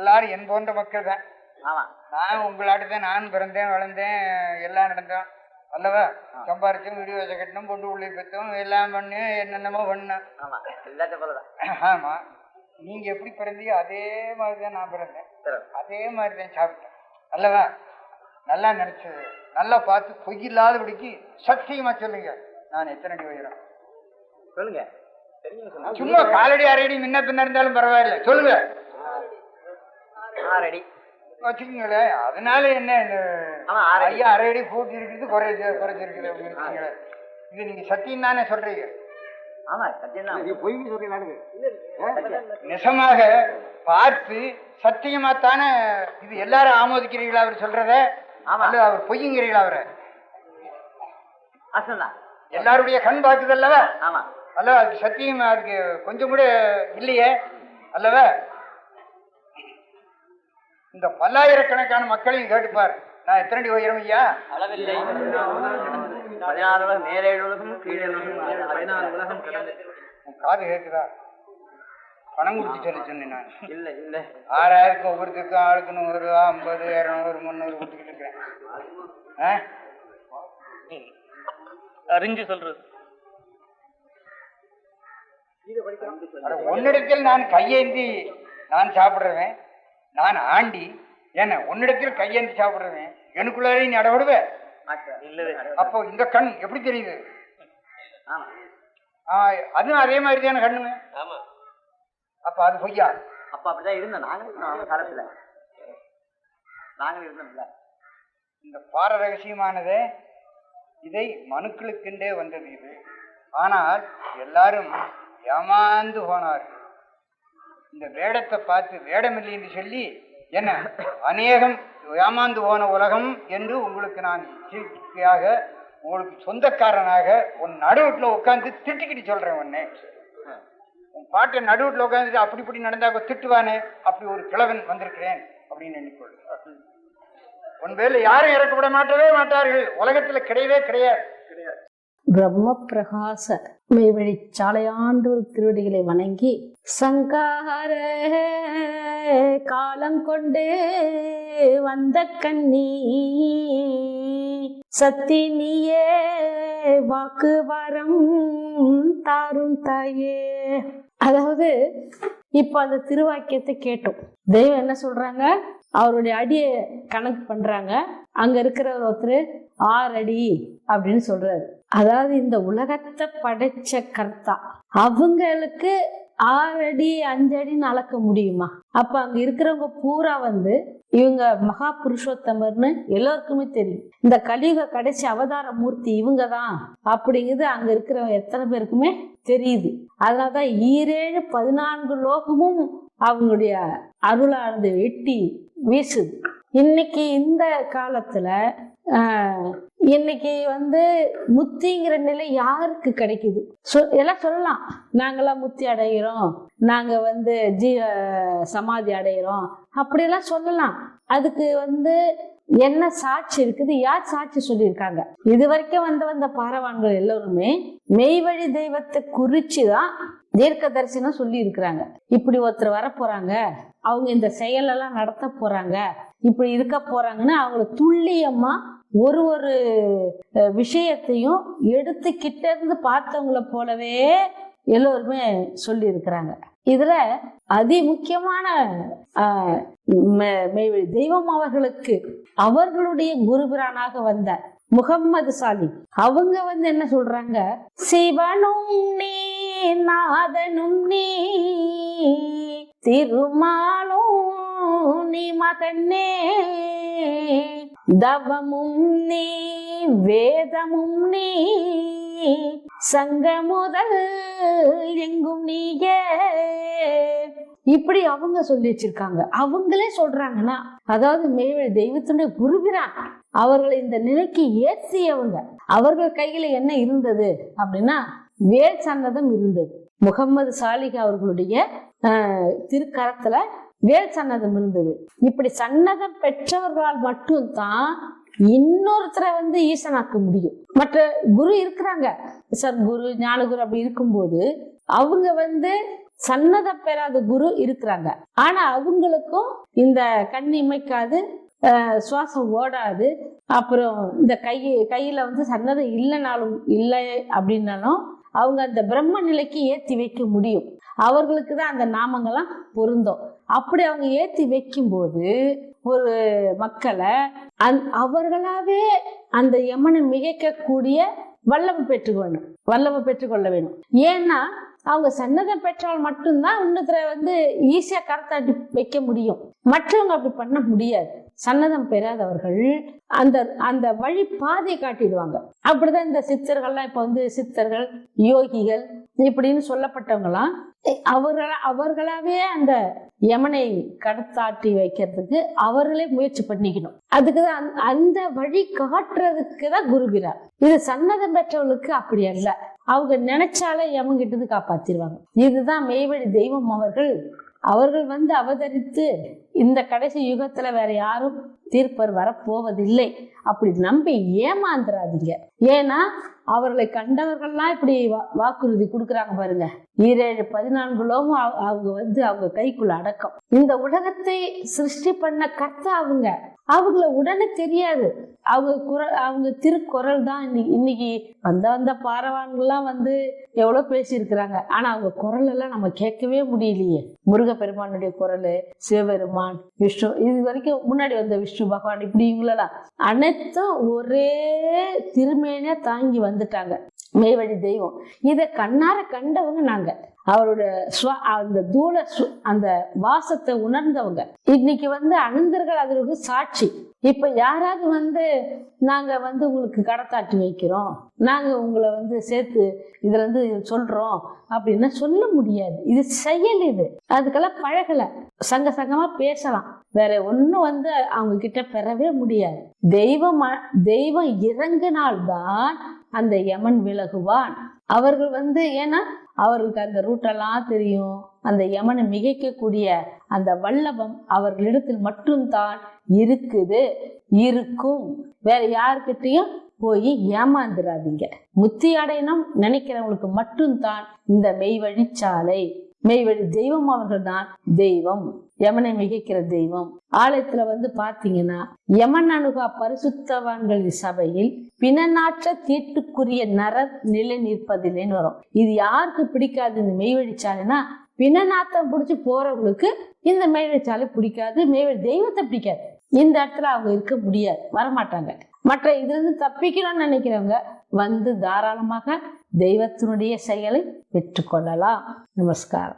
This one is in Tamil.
எல்லாரும் என் போன்ற மக்கள் தான் ஆமா. நான் உங்களாட்டு தான் நான் பிறந்தேன் வளர்ந்தேன் எல்லாம் நடந்தோம். அல்லவா? சம்பாரிச்சும் வீடு வசதி கட்டணும் பொண்டு உள்ளே பெற்றோம் எல்லாம் பண்ணு என்னென்னமோ பண்ணேன் ஆமா. எல்லாத்தையும் போலதான் ஆமா. நீங்க எப்படி பிறந்தீங்க? அதே மாதிரி தான் நான் பிறந்தேன். அதே மாதிரி தான் சாப்பிட்டேன். அல்லவா? நல்லா நினைச்சது நல்லா பார்த்து பொய் இல்லாதபடிக்கு சத்தியமா சொல்லுங்க. நான் எத்தனை அடி உயரம்? சொல்லுங்க. சும்மா காலடி அரையடி முன்ன பின்ன இருந்தாலும் பரவாயில்ல. சொல்லுங்க. ஆறு அடி வச்சுக்கோங்களேன் அதனால என்ன. ஐயா அரை அடி குறைஞ்சு குறைஞ்சிருக்குது அப்படின்னு இருக்கீங்களே. இது நீங்க சத்தியம் தானே சொல்றீங்க. ஆமா சத்தியம் தான். பொய் சொல்றீங்க நிஜமாக பார்த்து சத்தியமா தானே இது எல்லாரும் ஆமோதிக்கிறீங்களா அவர் சொல்றத? ஆமா. அல்ல அவர் பொய்யுங்கிறீங்களா அவரை? எல்லாருடைய கண் பார்க்குது அல்லவா? ஆமா. அல்லவா அதுக்கு சத்தியம் அதுக்கு கொஞ்சம் கூட இல்லையே அல்லவா? இந்த பல்லாயிரக்கணக்கான மக்களையும் கேட்டுப்பார். நான் எத்தனை அடி உயரம் ஐயா? அளவில்லை. பதினாறு உலகம் மேலேழு உலகம் கீழே உலகம் பதினாறு உலகம் கடந்து. உன் காது கேட்குதா பணம் கொடுத்து சொல்லி சொன்னேன் நான். இல்ல இல்ல. ஆறாயிரத்துக்கு ஒவ்வொருத்தருக்கும் ஆளுக்கு நூறு ஐம்பது இரநூறு முந்நூறு கொடுத்துக்கிட்டு இருக்கிறேன். ஆ? அறிஞ்சு சொல்றது. உன்னிடத்தில் நான் கையேந்தி நான் சாப்பிடுறவன். நான் ஆண்டி. என்ன உன்னிடத்தில் கையேந்தி சாப்பிடுறவன் எனக்குள்ளாரே நீ அடவிடுவேன் அப்போ இந்த கண் எப்படி தெரியுது? அதுவும் அதே மாதிரி தானே கண்ணுங்க? ஆமா. அப்ப அது பொய்யா? அப்ப அப்படிதான் இருந்தோம் நாங்களும் காலத்துல. நாங்களும் இருந்தோம்ல. இந்த பார ரகசியமானது இதை மனுக்களுக்கென்றே வந்தது இது. ஆனால் எல்லாரும் ஏமாந்து போனார்கள். இந்த வேடத்தை பார்த்து வேடமில்லை என்று சொல்லி என்ன? அநேகம் ஏமாந்து போன உலகம் என்று உங்களுக்கு நான் எச்சரிக்கையாக உங்களுக்கு சொந்தக்காரனாக உன் நடுவுட்டில் உட்காந்து திட்டிக்கிட்டு சொல்றேன் உன்னை. உன் பாட்டை நடுவுட்டில் உட்காந்துட்டு அப்படி இப்படி நடந்தா திட்டுவானே அப்படி ஒரு கிழவன் வந்திருக்கிறேன் அப்படின்னு எண்ணிக்கொள். உன் பேர்ல யாரும் இறக்க விட மாட்டவே மாட்டார்கள். உலகத்துல கிடையவே கிடையாது. பிரம்ம பிரகாச மெய்வழி சாலையாண்டூர் திருவடிகளை வணங்கி சங்கார காலம் கொண்டு வந்த கண்ணி சத்தி நீயே வாக்கு வரம் தாரும் தாயே. அதாவது இப்ப அந்த திருவாக்கியத்தை கேட்டோம். தெய்வம் என்ன சொல்றாங்க? அவருடைய அடியை கணக்கு பண்றாங்க. அங்க இருக்கிற ஒருத்தர் ஆறு அடி அப்படின்னு சொல்றாரு. அதாவது இந்த உலகத்தை படைச்ச கர்த்தா. அவங்களுக்கு ஆறு அடி அஞ்சு அடின்னு அளக்க முடியுமா? அப்ப அங்க இருக்கிறவங்க பூரா வந்து இவங்க மகா புருஷோத்தமர்னு எல்லாருக்குமே தெரியும். இந்த கலியுக கடைசி அவதார மூர்த்தி இவங்க தான் அப்படிங்கிறது அங்க இருக்கிறவங்க எத்தனை பேருக்குமே தெரியுது. அதனாலதான் ஈரேழு பதினான்கு லோகமும் அவங்களுடைய அருளானது வெட்டி வீசுது. இன்னைக்கு இந்த காலத்துல இன்னைக்கு வந்து முத்திங்கிற நிலை யாருக்கு கிடைக்குது? எல்லாம் சொல்லலாம். நாங்கெல்லாம் முத்தி அடைகிறோம் நாங்க வந்து ஜீ சமாதி அடைகிறோம் அப்படியெல்லாம் சொல்லலாம். அதுக்கு வந்து என்ன சாட்சி இருக்குது? யார் சாட்சி சொல்லியிருக்காங்க? இது வரைக்கும் வந்து வந்த பாரவான்கள் எல்லோருமே மெய்வழி தெய்வத்தை குறிச்சு தான் தீர்க்க தரிசனம் சொல்லி இருக்கிறாங்க இப்படி ஒருத்தர் வர போறாங்க. அவங்க இந்த செயலெல்லாம் நடத்த போறாங்க. இப்படி இருக்க போறாங்கன்னு அவங்களை துல்லியமா ஒரு ஒரு விஷயத்தையும் எடுத்து கிட்ட இருந்து பார்த்தவங்கள போலவே எல்லோருமே சொல்லி இருக்கிறாங்க இதுல அதி முக்கியமான தெய்வம் அவர்களுக்கு அவர்களுடைய குருபிரானாக வந்த முகம்மது சாலி அவங்க வந்து என்ன சொல்றாங்க? சிவனும் நீ நாதனும் நீ திருமாலும் நீ மகனே தவமும் நீ வேதமும் நீ சங்கமுதல் எங்கும் நீயே இப்படி அவங்க சொல்லி வச்சிருக்காங்க. அவங்களே சொல்றாங்கன்னா அதாவது மேவழி தெய்வத்தினுடைய குருபிரான் அவர்களை இந்த நிலைக்கு ஏற்றியவங்க அவர்கள் கையில என்ன இருந்தது அப்படின்னா வேல் சன்னதம் இருந்தது. முகமது சாலிக் அவர்களுடைய திருக்கரத்துல வேல் சன்னதம் இருந்தது. இப்படி சன்னதம் பெற்றவர்களால் மட்டும்தான் இன்னொருத்தரை வந்து ஈசனாக்க முடியும். மற்ற குரு இருக்கிறாங்க. சத்குரு ஞானகுரு அப்படி இருக்கும்போது அவங்க வந்து சன்னதம் பெறாத குரு இருக்கிறாங்க. ஆனா அவங்களுக்கும் இந்த கண் இமைக்காது சுவாசம் ஓடாது. அப்புறம் இந்த கை கையில வந்து சன்னதம் இல்லைனாலும் இல்லை அப்படின்னாலும் அவங்க அந்த பிரம்ம நிலைக்கு ஏத்தி வைக்க முடியும். அவர்களுக்கு தான் அந்த நாமங்கள்லாம் பொருந்தும். அப்படி அவங்க ஏற்றி வைக்கும்போது ஒரு மக்களை அந் அவர்களாவே அந்த யமனை மிகைக்கக்கூடிய வல்லமை பெற்றுக்கொள்ளணும் வல்லமை பெற்றுக்கொள்ள வேணும். ஏன்னா அவங்க சன்னதம் பெற்றால் மட்டும்தான் இன்னத்துல வந்து ஈஸியா கரத்தாட்டி வைக்க முடியும். மற்றவங்க அப்படி பண்ண முடியாது. சன்னதம் பெறாதவர்கள் அந்த அந்த வழி பாதையை காட்டிடுவாங்க. அப்படிதான் இந்த சித்தர்கள்லாம் இப்ப வந்து சித்தர்கள் யோகிகள் இப்படின்னு சொல்லப்பட்டவங்கலாம் அவர்கள அவர்களாவே அந்த யமனை கடத்தாட்டி வைக்கிறதுக்கு அவர்களே முயற்சி பண்ணிக்கணும். அதுக்கு தான் அந்த- வழி காட்டுறதுக்கு தான் குருபிரார் இது சன்னதம் பெற்றவர்களுக்கு அப்படி அல்ல. அவங்க நினைச்சாலே யமங்கிட்டது காப்பாத்திடுவாங்க. இதுதான் மெய்வழி தெய்வம் அவர்கள். அவர்கள் வந்து அவதரித்து இந்த கடைசி யுகத்துல வேற யாரும் தீர்ப்பர் வரப்போவதில்லை. அப்படி நம்பி ஏமாந்துராதீங்க ஏன்னா அவர்களை கண்டவர்கள்லாம் இப்படி வா- வாக்குறுதி கொடுக்குறாங்க பாருங்க. ஈரேழு பதினான்குலோமும் அவ- அவங்க வந்து அவங்க கைக்குள்ள அடக்கம். இந்த உலகத்தை சிருஷ்டி பண்ண கர்த்தா அவங்க. அவங்கள உடனே தெரியாது. அவங்க குரல் அவங்க திருக்குறள் தான் இன்னைக்கு இன்னைக்கு வந்த வந்த பாரவான்கள்லாம் வந்து எவ்வளவு பேசியிருக்கிறாங்க. ஆனா அவங்க குரல் எல்லாம் நம்ம கேட்கவே முடியலையே. முருகப்பெருமானுடைய குரல் சிவபெருமான் விஷ்ணு. இது வரைக்கும் முன்னாடி வந்த விஷ்ணு பகவான். இப்படி இவங்களெல்லாம் அனைத்தும் ஒரே திருமேனியா தாங்கி வந்துட்டாங்க. மெய்வழி தெய்வம். இதை கண்ணார கண்டவங்க நாங்க. அவரோட ஸ்வ அந்த தூள சு- அந்த வாசத்தை உணர்ந்தவங்க. இன்னைக்கு வந்து அனந்தர்கள் அதற்கு சாட்சி. இப்ப யாராவது வந்து நாங்க வந்து உங்களுக்கு கடத்தாட்டி வைக்கிறோம் நாங்க உங்களை வந்து சேர்த்து இதுல இருந்து சொல்றோம் அப்படின்னா சொல்ல முடியாது. இது செயல் இது. அதுக்கெல்லாம் பழகல. சங்க சங்கமா பேசலாம். வேற ஒன்றும் வந்து அவங்க கிட்ட பெறவே முடியாது. தெய்வம் தெய்வம் இறங்கினால்தான் அந்த யமன் விலகுவான். அவர்கள் வந்து ஏன்னா அவர்களுக்கு அந்த ரூட்டெல்லாம் தெரியும். அந்த யமனை மிகைக்கக்கூடிய அந்த வல்லபம் அவர்களிடத்தில் மட்டும்தான் இருக்குது. இருக்கும். வேற யாருக்கிட்டையும் போய் ஏமாந்துடாதீங்க முத்தி அடையணும் நினைக்கிறவங்களுக்கு மட்டும்தான் இந்த மெய்வழிச்சாலை. மெய்வழி தெய்வம் அவர்கள் தான் தெய்வம். யமனை மிகைக்கிற தெய்வம். ஆலயத்துல வந்து பாத்தீங்கன்னா யமன் அணுகா பரிசுத்தவான்கள் சபையில் பிணநாற்ற தீட்டுக்குரிய நர நிலை நிற்பதில்லைன்னு வரும். இது யாருக்கு பிடிக்காது இந்த மெய்வழிச்சாலைனா பிணநாத்தம் பிடிச்சி போறவங்களுக்கு இந்த மெய்வழிச்சாலை பிடிக்காது மெய்வழி தெய்வத்தை பிடிக்காது. இந்த இடத்துல அவங்க இருக்க முடியாது வரமாட்டாங்க. மற்ற இதுல இருந்து தப்பிக்கணும்னு நினைக்கிறவங்க வந்து தாராளமாக தெய்வத்தினுடைய செயலை பெற்றுக்கொள்ளலாம். நமஸ்காரம்.